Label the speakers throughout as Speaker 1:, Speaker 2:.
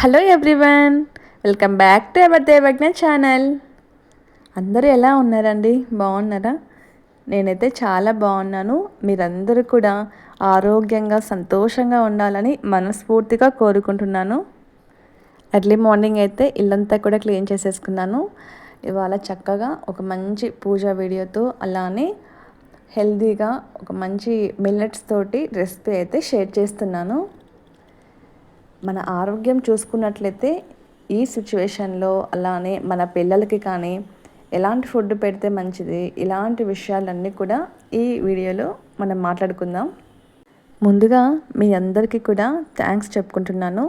Speaker 1: Hello everyone welcome back to our Devagna channel. అందరూ ఎలా ఉన్నారండి? బాగున్నారా? నేనైతే చాలా బాగున్నాను. మీరందరూ కూడా ఆరోగ్యంగా సంతోషంగా ఉండాలని మనస్ఫూర్తిగా కోరుకుంటున్నాను. ఎర్లీ మార్నింగ్ అయితే ఇల్లంతా కూడా క్లీన్ చేసేసుకున్నాను. ఇవాళ చక్కగా ఒక మంచి పూజ వీడియోతో అలానే హెల్దీగా ఒక మంచి మిల్లెట్స్ తోటి రెసిపీ అయితే షేర్ చేస్తున్నాను. మన ఆరోగ్యం చూసుకున్నట్లయితే ఈ సిచ్యువేషన్లో అలానే మన పిల్లలకి కానీ ఎలాంటి ఫుడ్ పెడితే మంచిది ఇలాంటి విషయాలన్నీ కూడా ఈ వీడియోలో మనం మాట్లాడుకుందాం. ముందుగా మీ అందరికీ కూడా థ్యాంక్స్ చెప్పుకుంటున్నాను.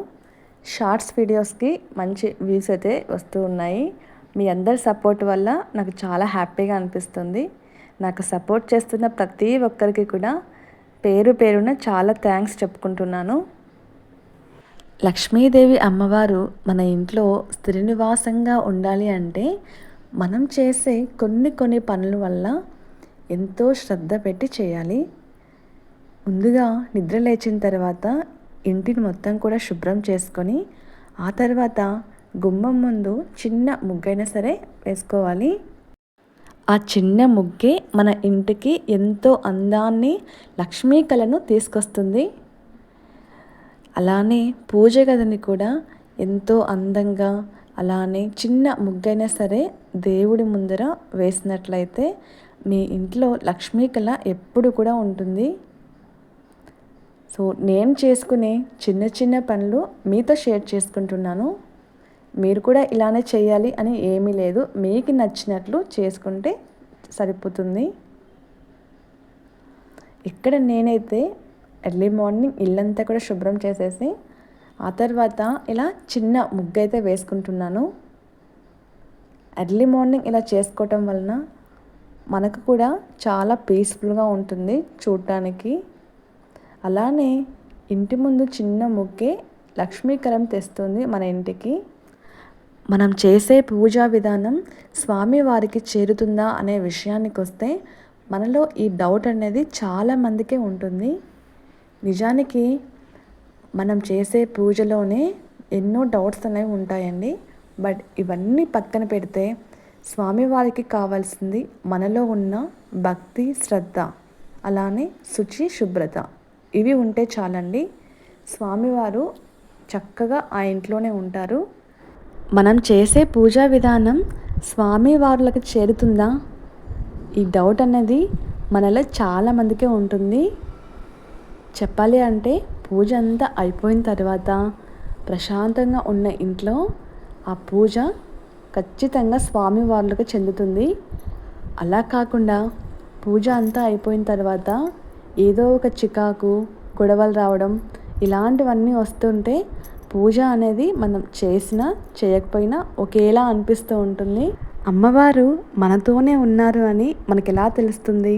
Speaker 1: షార్ట్స్ వీడియోస్కి మంచి వ్యూస్ అయితే వస్తూ ఉన్నాయి. మీ అందరి సపోర్ట్ వల్ల నాకు చాలా హ్యాపీగా అనిపిస్తుంది. నాకు సపోర్ట్ చేస్తున్న ప్రతి ఒక్కరికి కూడా పేరు పేరున చాలా థ్యాంక్స్ చెప్పుకుంటున్నాను. లక్ష్మీదేవి అమ్మవారు మన ఇంట్లో స్త్రీనివాసంగా నివాసంగా ఉండాలి అంటే మనం చేసే కొన్ని కొన్ని పనుల వల్ల ఎంతో శ్రద్ధ పెట్టి చేయాలి. ముందుగా నిద్ర లేచిన తర్వాత ఇంటిని మొత్తం కూడా శుభ్రం చేసుకొని ఆ తర్వాత గుమ్మం ముందు చిన్న ముగ్గైనా సరే వేసుకోవాలి. ఆ చిన్న ముగ్గే మన ఇంటికి ఎంతో అందాన్ని లక్ష్మీ కళను తీసుకొస్తుంది. అలానే పూజ గదిని కూడా ఎంతో అందంగా అలానే చిన్న ముగ్గైనా సరే దేవుడి ముందర వేసినట్లయితే మీ ఇంట్లో లక్ష్మీ కళ ఎప్పుడు కూడా ఉంటుంది. సో నేను చేసుకునే చిన్న చిన్న పనులు మీతో షేర్ చేసుకుంటున్నాను. మీరు కూడా ఇలానే చేయాలి అని ఏమీ లేదు. మీకు నచ్చినట్లు చేసుకుంటే సరిపోతుంది. ఇక్కడ నేనైతే ఎర్లీ మార్నింగ్ ఇల్లంతా కూడా శుభ్రం చేసేసి ఆ తర్వాత ఇలా చిన్న ముగ్గు అయితే వేసుకుంటున్నాను. ఎర్లీ మార్నింగ్ ఇలా చేసుకోవటం వలన మనకు కూడా చాలా పీస్ఫుల్గా ఉంటుంది చూడటానికి అలానే ఇంటి ముందు చిన్న ముగ్గే లక్ష్మీకరం తెస్తుంది మన ఇంటికి. మనం చేసే పూజా విధానం స్వామివారికి చేరుతుందా అనే విషయానికి వస్తే మనలో ఈ డౌట్ అనేది చాలామందికే ఉంటుంది. నిజానికి మనం చేసే పూజలోనే ఎన్నో డౌట్స్ అనేవి ఉంటాయండి. బట్ ఇవన్నీ పక్కన పెడితే స్వామివారికి కావాల్సింది మనలో ఉన్న భక్తి శ్రద్ధ అలానే శుచి శుభ్రత. ఇవి ఉంటే చాలండి. స్వామివారు చక్కగా ఆ ఇంట్లోనే ఉంటారు. మనం చేసే పూజా విధానం స్వామివారులకు చేరుతుందా? ఈ డౌట్ అనేది మనలో చాలామందికే ఉంటుంది. చెప్పాలి అంటే పూజ అంతా అయిపోయిన తర్వాత ప్రశాంతంగా ఉన్న ఇంట్లో ఆ పూజ ఖచ్చితంగా స్వామి వాళ్ళకు చెందుతుంది. అలా కాకుండా పూజ అంతా అయిపోయిన తర్వాత ఏదో ఒక చికాకు గొడవలు రావడం ఇలాంటివన్నీ వస్తుంటే పూజ అనేది మనం చేసినా చేయకపోయినా ఒకేలా అనిపిస్తూ ఉంటుంది. అమ్మవారు మనతోనే ఉన్నారు అని మనకి ఎలా తెలుస్తుంది?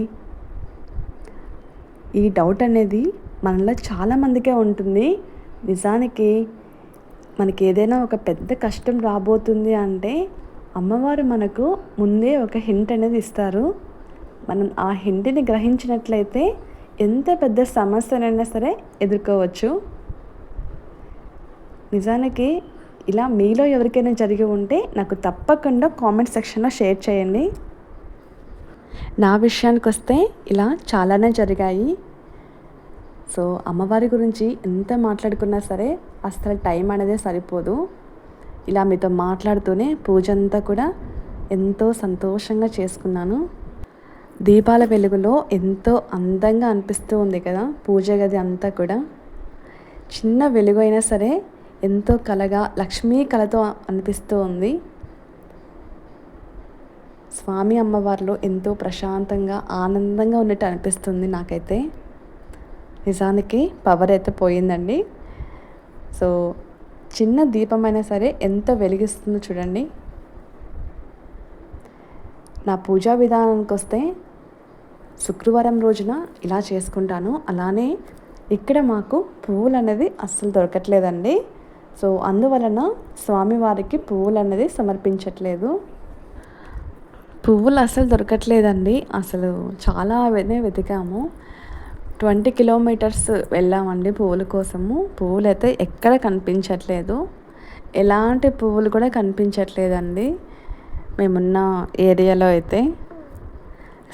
Speaker 1: ఈ డౌట్ అనేది మనలో చాలామందికే ఉంటుంది. నిజానికి మనకి ఏదైనా ఒక పెద్ద కష్టం రాబోతుంది అంటే అమ్మవారు మనకు ముందే ఒక హింట్ అనేది ఇస్తారు. మనం ఆ హింట్ని గ్రహించినట్లయితే ఎంత పెద్ద సమస్యనైనా సరే ఎదుర్కోవచ్చు. నిజానికి ఇలా మీలో ఎవరికైనా జరిగి ఉంటే నాకు తప్పకుండా కామెంట్ సెక్షన్లో షేర్ చేయండి. నా విషయానికి వస్తే ఇలా చాలానే జరిగాయి. సో అమ్మవారి గురించి ఎంత మాట్లాడుకున్నా సరే అసలు టైం అనేది సరిపోదు. ఇలా మీతో మాట్లాడుతూనే పూజ అంతా కూడా ఎంతో సంతోషంగా చేసుకున్నాను. దీపాల వెలుగులో ఎంతో అందంగా అనిపిస్తూ ఉంది కదా పూజ గది అంతా కూడా. చిన్న వెలుగు అయినా సరే ఎంతో కలగా లక్ష్మీ కళతో అనిపిస్తూ ఉంది. స్వామి అమ్మవారిలో ఎంతో ప్రశాంతంగా ఆనందంగా ఉన్నట్టు అనిపిస్తుంది నాకైతే. నిజానికి పవర్ అయితే పోయిందండి. సో చిన్న దీపమైనా సరే ఎంత వెలిగిస్తుందో చూడండి. నా పూజా విధానానికి వస్తే శుక్రవారం రోజున ఇలా చేసుకుంటాను. అలానే ఇక్కడ మాకు పువ్వులు అనేది అస్సలు దొరకట్లేదండి. సో అందువలన స్వామివారికి పువ్వులు అనేది సమర్పించట్లేదు. పువ్వులు అసలు దొరకట్లేదండి. అసలు చాలా వెతికాము. ట్వంటీ కిలోమీటర్స్ వెళ్ళామండి పువ్వుల కోసము. పువ్వులు అయితే ఎక్కడ కనిపించట్లేదు.
Speaker 2: ఎలాంటి పువ్వులు కూడా కనిపించట్లేదండి. మేమున్న ఏరియాలో అయితే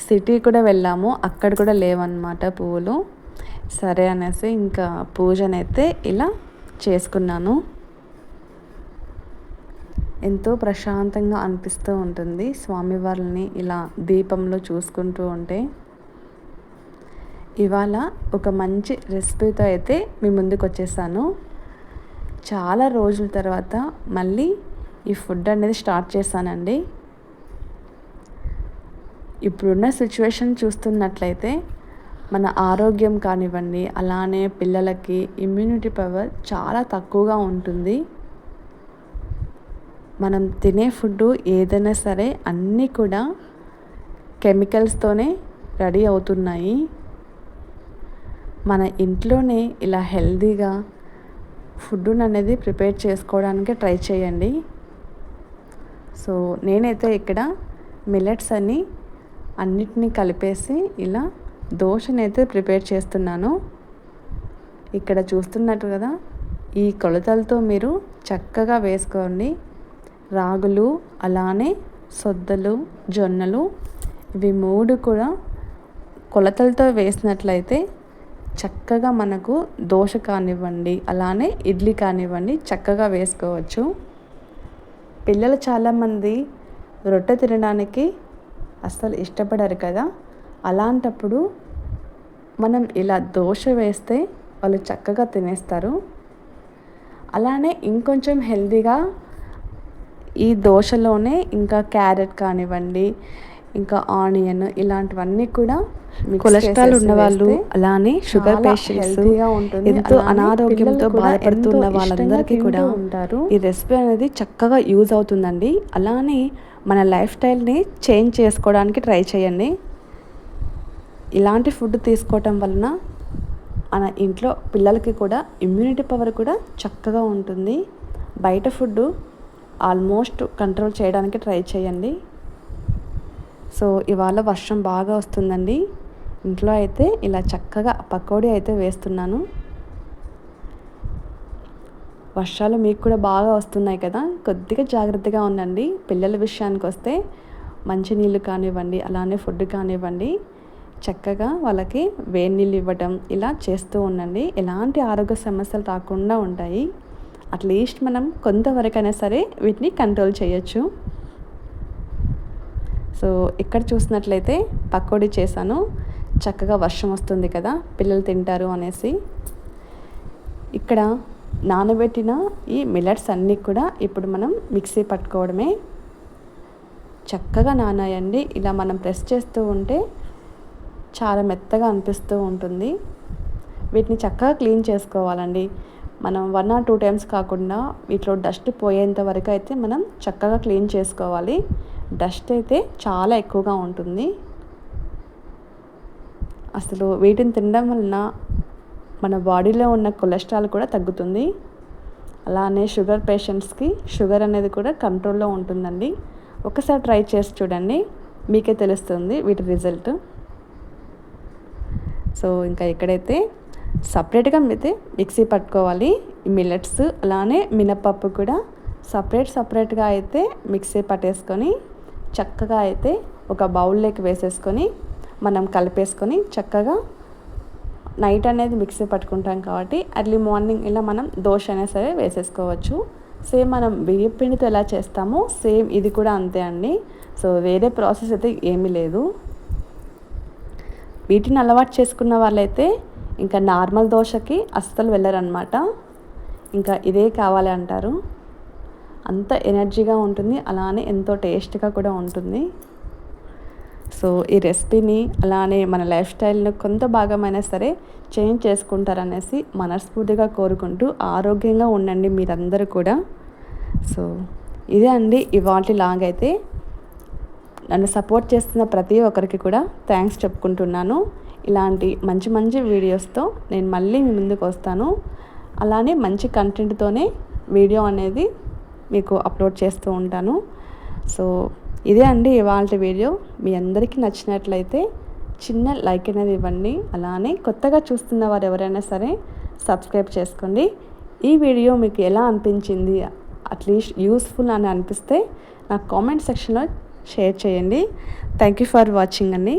Speaker 2: సిటీ కూడా వెళ్ళాము. అక్కడ కూడా లేవన్నమాట పువ్వులు. సరే అనేసి ఇంకా పూజనైతే ఇలా చేసుకున్నాను. ఎంతో ప్రశాంతంగా అనిపిస్తూ ఉంటుంది స్వామివారిని ఇలా దీపంలో చూసుకుంటూ ఉంటే. ఇవాళ ఒక మంచి రెసిపీతో అయితే మీ ముందుకు వచ్చేసాను చాలా రోజుల తర్వాత మళ్ళీ ఈ ఫుడ్ అనేది స్టార్ట్ చేశానండి. ఇప్పుడున్న సిచ్యువేషన్ చూస్తున్నట్లయితే మన ఆరోగ్యం కానివ్వండి అలానే పిల్లలకి ఇమ్యూనిటీ పవర్ చాలా తక్కువగా ఉంటుంది. మనం తినే ఫుడ్ ఏదైనా సరే అన్నీ కూడా కెమికల్స్తోనే రెడీ అవుతున్నాయి. మన ఇంట్లోనే ఇలా హెల్దీగా ఫుడ్ను అనేది ప్రిపేర్ చేసుకోవడానికి ట్రై చేయండి. సో నేనైతే ఇక్కడ మిల్లెట్స్ అన్ని అన్నిటినీ కలిపేసి ఇలా దోశనైతే ప్రిపేర్ చేస్తున్నాను. ఇక్కడ చూస్తున్నట్టు కదా ఈ కొలతలతో మీరు చక్కగా వేసుకోండి. రాగులు అలానే సొద్దలు జొన్నలు ఇవి మూడు కూడా కొలతలతో వేసినట్లయితే చక్కగా మనకు దోశ కానివ్వండి అలానే ఇడ్లీ కానివ్వండి చక్కగా వేసుకోవచ్చు. పిల్లలు చాలామంది రొట్టె తినడానికి అస్సలు ఇష్టపడరు కదా. అలాంటప్పుడు మనం ఇలా దోశ వేస్తే వాళ్ళు చక్కగా తినేస్తారు. అలానే ఇంకొంచెం హెల్దీగా ఈ దోశలోనే ఇంకా క్యారెట్ కానివ్వండి ఇంకా ఆనియన్ ఇలాంటివన్నీ కూడా కొలెస్ట్రాల్ ఉన్న వాళ్ళు అలానే షుగర్ పేషెంట్స్ ఎంతో అనారోగ్యంతో బాధపడుతున్న వాళ్ళందరికీ కూడా ఉంటారు. ఈ రెసిపీ అనేది చక్కగా యూజ్ అవుతుందండి. అలానే మన లైఫ్ స్టైల్ని చేంజ్ చేసుకోవడానికి ట్రై చేయండి. ఇలాంటి ఫుడ్ తీసుకోవటం వలన మన ఇంట్లో పిల్లలకి కూడా ఇమ్యూనిటీ పవర్ కూడా చక్కగా ఉంటుంది. బయట ఫుడ్ ఆల్మోస్ట్ కంట్రోల్ చేయడానికి ట్రై చేయండి. సో ఇవాళ వర్షం బాగా వస్తుందండి. ఇంట్లో అయితే ఇలా చక్కగా పకోడీ అయితే వేస్తున్నాను. వర్షాలు మీకు కూడా బాగా వస్తున్నాయి కదా. కొద్దిగా జాగ్రత్తగా ఉండండి. పిల్లల విషయానికి వస్తే మంచినీళ్ళు కానివ్వండి అలానే ఫుడ్ కానివ్వండి. చక్కగా వాళ్ళకి వేడి నీళ్ళు ఇవ్వటం ఇలా చేస్తూ ఉండండి. ఎలాంటి ఆరోగ్య సమస్యలు రాకుండా ఉంటాయి. అట్లీస్ట్ మనం కొంతవరకైనా సరే వీటిని కంట్రోల్ చేయొచ్చు. సో ఇక్కడ చూసినట్లయితే పకోడీ చేశాను. చక్కగా వర్షం వస్తుంది కదా పిల్లలు తింటారు అనేసి. ఇక్కడ నానబెట్టిన ఈ మిల్లెట్స్ అన్నీ కూడా ఇప్పుడు మనం మిక్సీ పట్టుకోవడమే. చక్కగా నానాయండి. ఇలా మనం ప్రెస్ చేస్తూ ఉంటే చాలా మెత్తగా అనిపిస్తూ ఉంటుంది. వీటిని చక్కగా క్లీన్ చేసుకోవాలండి. మనం వన్ ఆర్ టూ టైమ్స్ కాకుండా వీటిలో డస్ట్ పోయేంత వరకు అయితే మనం చక్కగా క్లీన్ చేసుకోవాలి. డస్ట్ అయితే చాలా ఎక్కువగా ఉంటుంది. అసలు వీటిని తినడం వలన మన బాడీలో ఉన్న కొలెస్ట్రాల్ కూడా తగ్గుతుంది. అలానే షుగర్ పేషెంట్స్కి షుగర్ అనేది కూడా కంట్రోల్లో ఉంటుందండి. ఒకసారి ట్రై చేసి చూడండి. మీకే తెలుస్తుంది వీటి రిజల్ట్. సో ఇంకా ఇక్కడైతే సపరేట్గా అయితే మిక్సీ పట్టుకోవాలి. మిల్లెట్స్ అలానే మినప్పప్పు కూడా సపరేట్ సపరేట్గా అయితే మిక్సీ పట్టేసుకొని చక్కగా అయితే ఒక బౌల్లోకి వేసేసుకొని మనం కలిపేసుకొని చక్కగా నైట్ అనేది మిక్సీ పట్టుకుంటాం కాబట్టి ఎర్లీ మార్నింగ్ ఇలా మనం దోశ అయినా సరే వేసేసుకోవచ్చు. సేమ్ మనం బియ్య పిండితో ఎలా చేస్తామో సేమ్ ఇది కూడా అంతే అండి. సో వేరే ప్రాసెస్ అయితే ఏమీ లేదు. వీటిని అలవాటు చేసుకున్న వాళ్ళైతే ఇంకా నార్మల్ దోశకి అస్సలు వెళ్ళరనమాట ఇంకా ఇదే కావాలి అంటారు. అంత ఎనర్జీగా ఉంటుంది అలానే ఎంతో టేస్ట్గా కూడా ఉంటుంది. సో ఈ రెసిపీని అలానే మన లైఫ్ స్టైల్ను కొంత భాగమైనా సరే చేంజ్ చేసుకుంటారనేసి మనస్ఫూర్తిగా కోరుకుంటూ ఆరోగ్యంగా ఉండండి మీరందరూ కూడా. సో ఇదే అండి ఇవాటి లాగైతే. నన్ను సపోర్ట్ చేస్తున్న ప్రతి ఒక్కరికి కూడా థ్యాంక్స్ చెప్పుకుంటున్నాను. ఇలాంటి మంచి మంచి వీడియోస్తో నేను మళ్ళీ మీ ముందుకు వస్తాను. అలానే మంచి కంటెంట్తోనే వీడియో అనేది మీకు అప్లోడ్ చేస్తూ ఉంటాను. సో ఇదే అండి ఇవాళ వీడియో. మీ అందరికీ నచ్చినట్లయితే చిన్న లైక్ అనేది ఇవ్వండి. అలానే కొత్తగా చూస్తున్న వారు ఎవరైనా సరే సబ్స్క్రైబ్ చేసుకోండి. ఈ వీడియో మీకు ఎలా అనిపించింది అట్లీస్ట్ యూస్ఫుల్ అని అనిపిస్తే నాకు కామెంట్ సెక్షన్లో షేర్ చేయండి. థ్యాంక్ యూ ఫర్ వాచింగ్ అండి.